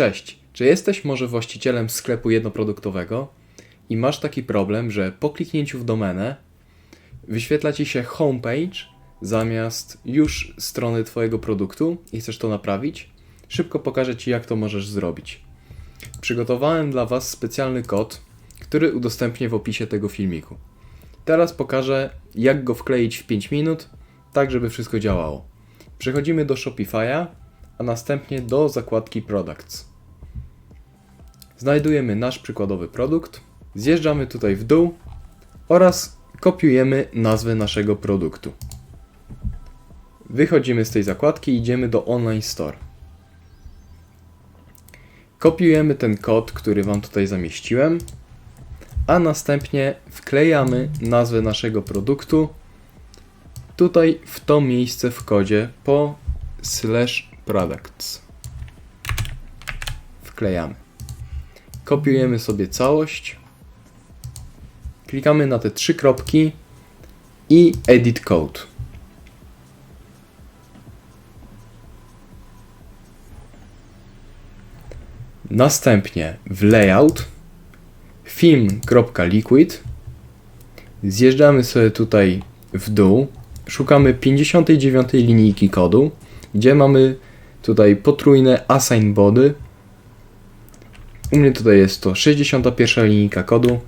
Cześć, czy jesteś może właścicielem sklepu jednoproduktowego i masz taki problem, że po kliknięciu w domenę wyświetla ci się homepage zamiast już strony Twojego produktu i chcesz to naprawić? Szybko pokażę Ci, jak to możesz zrobić. Przygotowałem dla Was specjalny kod, który udostępnię w opisie tego filmiku. Teraz pokażę, jak go wkleić w 5 minut, tak żeby wszystko działało. Przechodzimy do Shopify'a, a następnie do zakładki Products. Znajdujemy nasz przykładowy produkt, zjeżdżamy tutaj w dół oraz kopiujemy nazwę naszego produktu. Wychodzimy z tej zakładki i idziemy do Online Store. Kopiujemy ten kod, który Wam tutaj zamieściłem, a następnie wklejamy nazwę naszego produktu tutaj w to miejsce w kodzie po slash products. Wklejamy. Kopiujemy sobie całość. Klikamy na te trzy kropki i edit code. Następnie w layout film.liquid zjeżdżamy sobie tutaj w dół, szukamy 59 linijki kodu, gdzie mamy tutaj potrójne assign body. U mnie tutaj jest to 61 linijka kodu.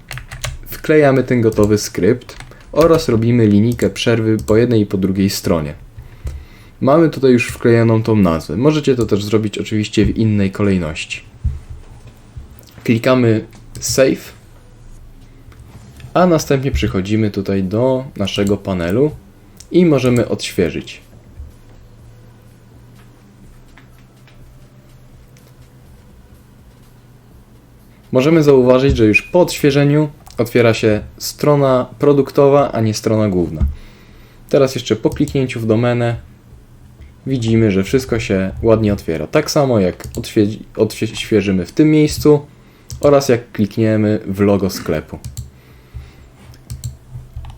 Wklejamy ten gotowy skrypt oraz robimy linijkę przerwy po jednej i po drugiej stronie. Mamy tutaj już wklejoną tą nazwę. Możecie to też zrobić oczywiście w innej kolejności. Klikamy Save, a następnie przechodzimy tutaj do naszego panelu i możemy odświeżyć. Możemy zauważyć, że już po odświeżeniu otwiera się strona produktowa, a nie strona główna. Teraz jeszcze po kliknięciu w domenę widzimy, że wszystko się ładnie otwiera. Tak samo jak odświe- odświeżymy w tym miejscu oraz jak klikniemy w logo sklepu.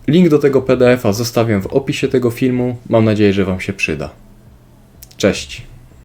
Link do tego PDF-a zostawiam w opisie tego filmu. Mam nadzieję, że Wam się przyda. Cześć!